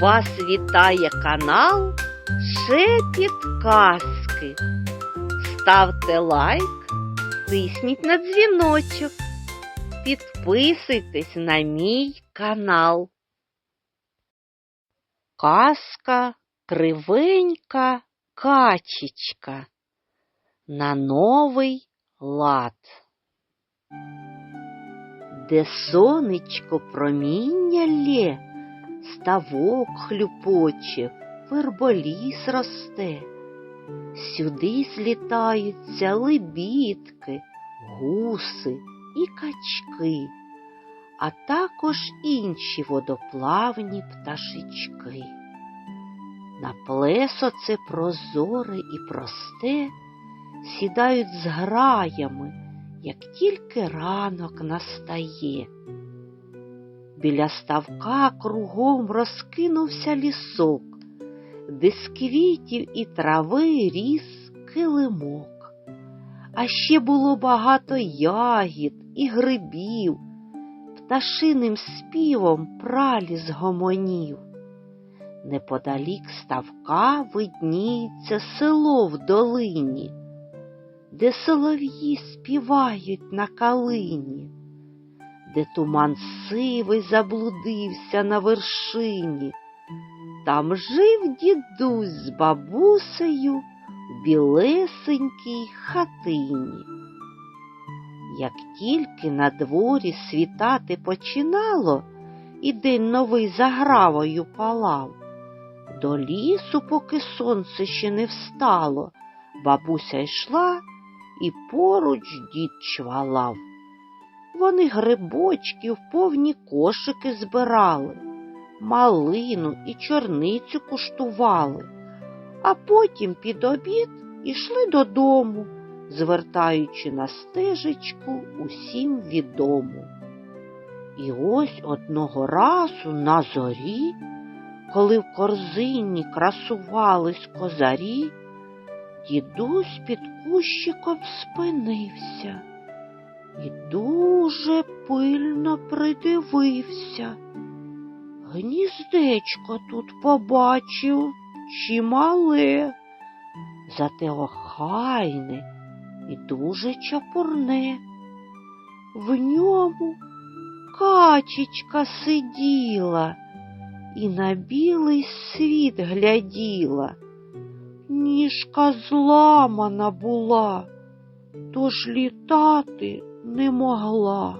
Вас вітає канал Шепіт Казки. Ставте лайк, тисніть на дзвіночок, підписуйтесь на мій канал. Казка кривенька качечка на новий лад. Де сонечко проміння лє, ставок хлюпоче, верболіс росте. Сюди злітаються лебідки, гуси і качки, а також інші водоплавні пташечки. На плесо це прозоре і просте сідають з граями, як тільки ранок настає. Біля ставка кругом розкинувся лісок, де з квітів і трави ріс килимок. А ще було багато ягід і грибів, пташиним співом праліс гомонів. Неподалік ставка видніється село в долині, де солов'ї співають на калині, де туман сивий заблудився на вершині. Там жив дідусь з бабусею в білесенькій хатині. Як тільки на дворі світати починало, і день новий загравою палав, до лісу, поки сонце ще не встало, бабуся йшла і поруч дід чвалав. Вони грибочки в повні кошики збирали, малину і чорницю куштували, а потім під обід ішли додому, звертаючи на стежечку усім відому. І ось одного разу на зорі, коли в корзині красувались козарі, дідусь під кущиком спинився і дуже пильно придивився. Гніздечко тут побачив чимале, зате охайне і дуже чапурне. В ньому качечка сиділа і на білий світ гляділа. Ніжка зламана була, тож літати не могла.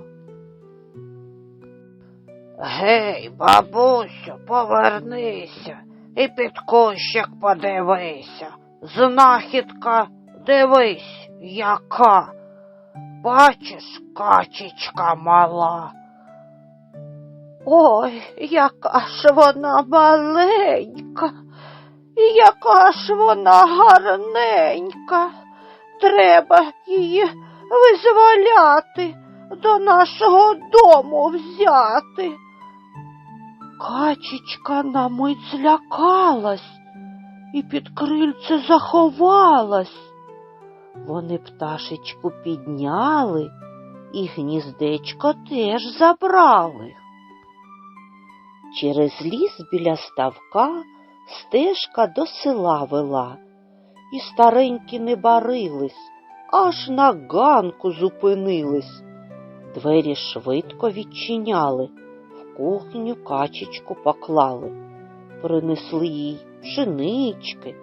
Гей, бабусю, повернися і під кущик подивися. Знахідка, дивись, яка. Бачиш, качечка мала. Ой, яка ж вона маленька, яка ж вона гарненька. Треба її визволяти, до нашого дому взяти. Качечка на мить злякалась і під крильце заховалась. Вони пташечку підняли і гніздечко теж забрали. Через ліс біля ставка стежка до села вела, і старенькі не барились, аж на ганку зупинились. Двері швидко відчиняли, в кухню качечку поклали, принесли їй пшенички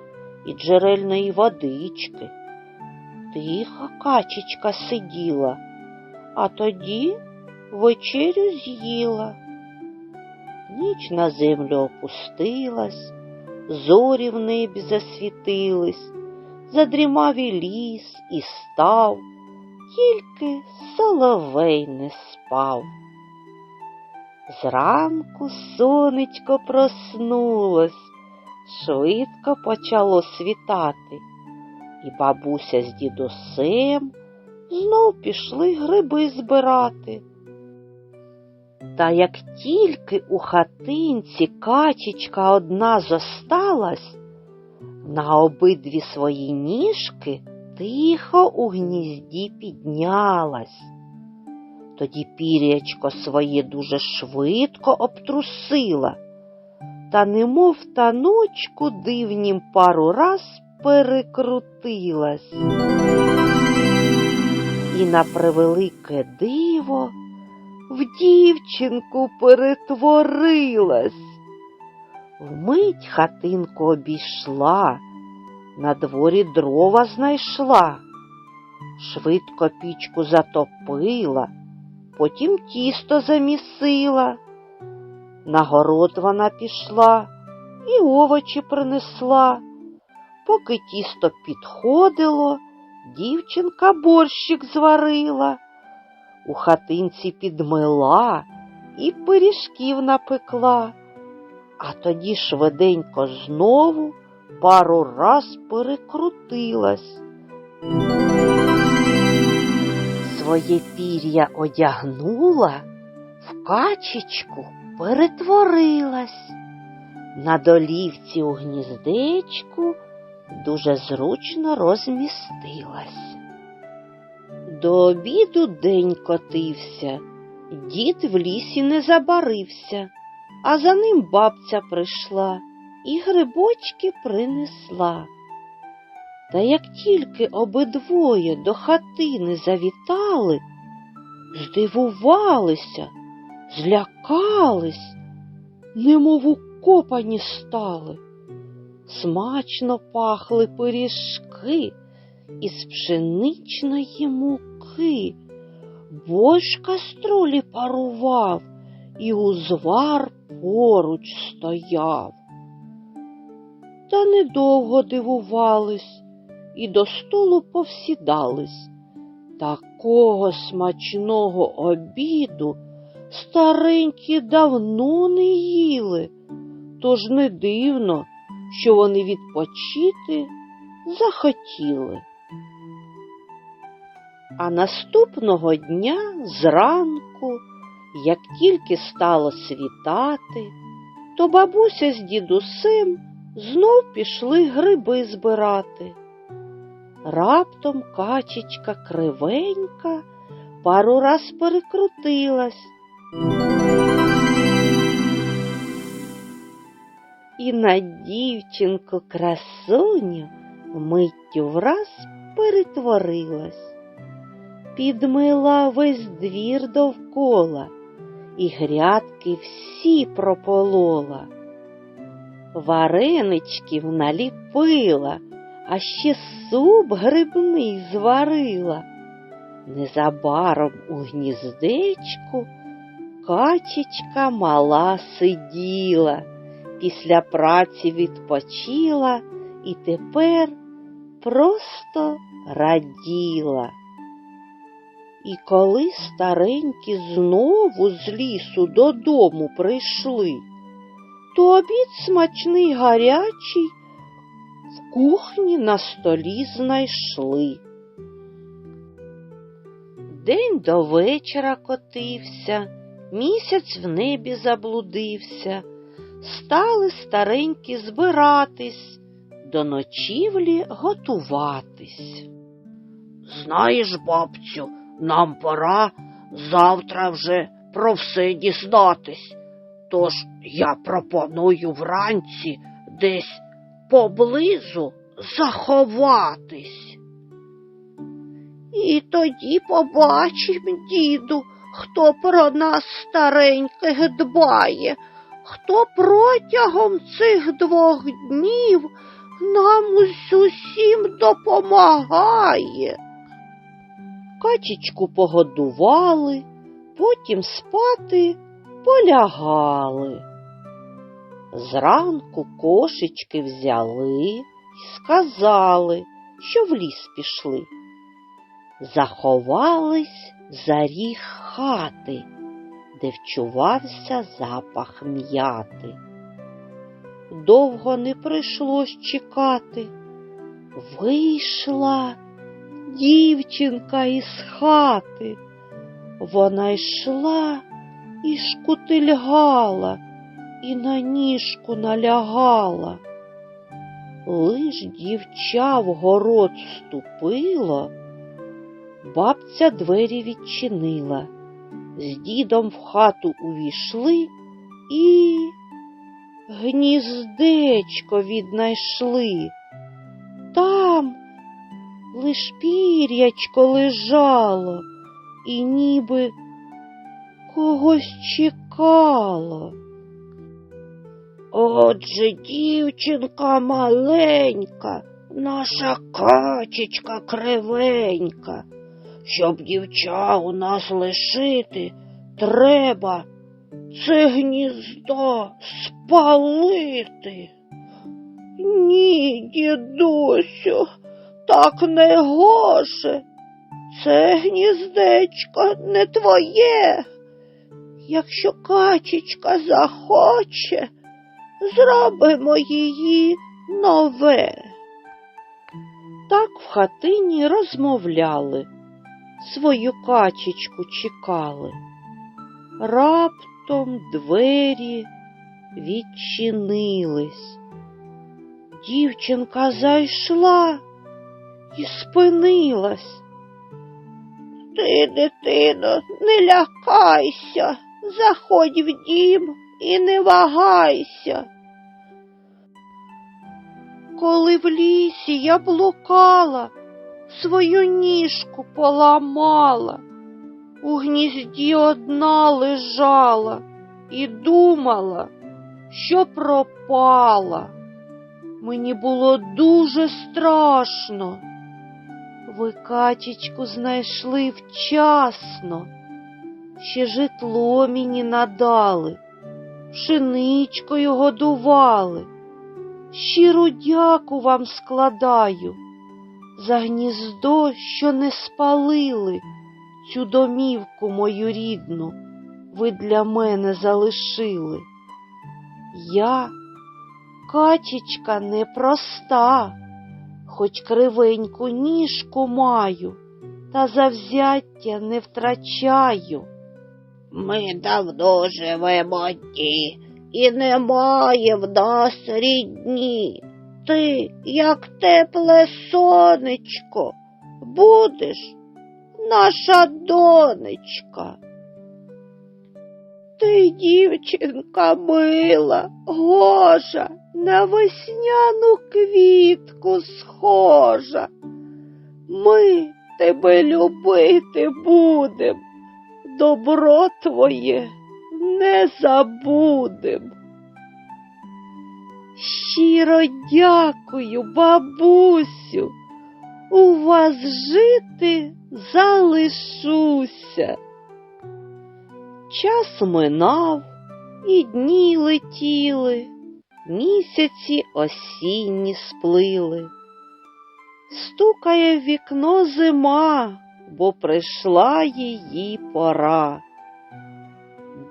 і джерельної водички. Тихо качечка сиділа, а тоді вечерю з'їла. Ніч на землю опустилась, зорі в небі засвітились, задрімав і ліс і став, тільки соловей не спав. Зранку сонечко проснулось, швидко почало світати, і бабуся з дідусем знов пішли гриби збирати. Та як тільки у хатинці качечка одна зосталась, на обидві свої ніжки тихо у гнізді піднялась. Тоді пірячко своє дуже швидко обтрусила та немов таночку дивнім пару раз перекрутилась. І на превелике диво в дівчинку перетворилась. Вмить хатинку обійшла, на дворі дрова знайшла, швидко пічку затопила, потім тісто замісила. На город вона пішла і овочі принесла. Поки тісто підходило, дівчинка борщик зварила, у хатинці підмила і пиріжків напекла, а тоді швиденько знову пару раз перекрутилась. Своє пір'я одягнула, в качечку перетворилась. На долівці у гніздечку дуже зручно розмістилась. До обіду день котився, дід в лісі не забарився, а за ним бабця прийшла і грибочки принесла. Та як тільки обидвоє до хатини завітали, здивувалися, злякались, немов укопані стали. Смачно пахли пиріжки із пшеничної муки, борщ каструлі парував, і узвар поруч стояв. Та недовго дивувались і до столу повсідались. Такого смачного обіду старенькі давно не їли, тож не дивно, що вони відпочити захотіли. А наступного дня зранку, як тільки стало світати, то бабуся з дідусем знов пішли гриби збирати. Раптом качечка кривенька пару раз перекрутилась. І на дівчинку красуню миттю враз перетворилась, підмила весь двір довкола і грядки всі прополола, вареничків наліпила, а ще суп грибний зварила. Незабаром у гніздечку качечка мала сиділа, після праці відпочила і тепер просто раділа. І коли старенькі знову з лісу додому прийшли, то обід смачний гарячий в кухні на столі знайшли. День до вечора котився, місяць в небі заблудився, стали старенькі збиратись, до ночівлі готуватись. Знаєш, бабцю, нам пора завтра вже про все дізнатись. Тож я пропоную вранці десь поблизу заховатись. І тоді побачимо, діду, хто про нас стареньких дбає, хто протягом цих двох днів нам усім допомагає. Качечку погодували, потім спати полягали. Зранку кошечки взяли й сказали, що в ліс пішли. Заховались за ріг хати, де вчувався запах м'яти. Довго не прийшлось чекати. Вийшла дівчинка із хати. Вона йшла і шкутильгала, і на ніжку налягала. Лиш дівча в город ступила, бабця двері відчинила, з дідом в хату увійшли і гніздечко віднайшли. Лиш пір'ячко лежало і ніби когось чекало. Отже, дівчинка маленька, наша качечка кривенька. Щоб дівча у нас лишити, треба це гніздо спалити. Ні, дідусю, так не гоже. Це гніздечко не твоє. Якщо качечка захоче, зробимо її нове. Так в хатині розмовляли, свою качечку чекали. Раптом двері відчинились. Дівчинка зайшла і спинилась. Ти, дитино, не лякайся, заходь в дім і не вагайся. Коли в лісі я блукала, свою ніжку поламала, у гнізді одна лежала і думала, що пропала. Мені було дуже страшно. Ви качечку знайшли вчасно, ще житло мені надали, пшеничкою годували. Щиру дяку вам складаю за гніздо, що не спалили цю домівку мою рідну, ви для мене залишили. Я, качечка непроста, хоч кривеньку ніжку маю, та завзяття не втрачаю. Ми давно живемо одні, і немає в нас рідні. Ти, як тепле сонечко, будеш наша донечка. Ти, дівчинка мила, гожа, на весняну квітку схожа. Ми тебе любити будем, добро твоє не забудем. Щиро дякую, бабусю, у вас жити залишуся. Час минав, і дні летіли, місяці осінні сплили. Стукає в вікно зима, бо прийшла її пора.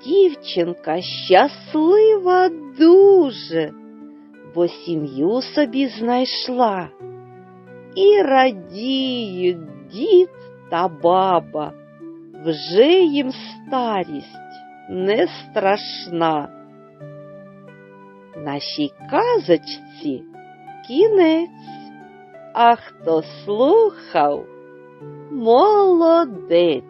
Дівчинка щаслива дуже, бо сім'ю собі знайшла. І радіють дід та баба, вже їм старість не страшна. Нашій казочці кінець, а хто слухав, молодець.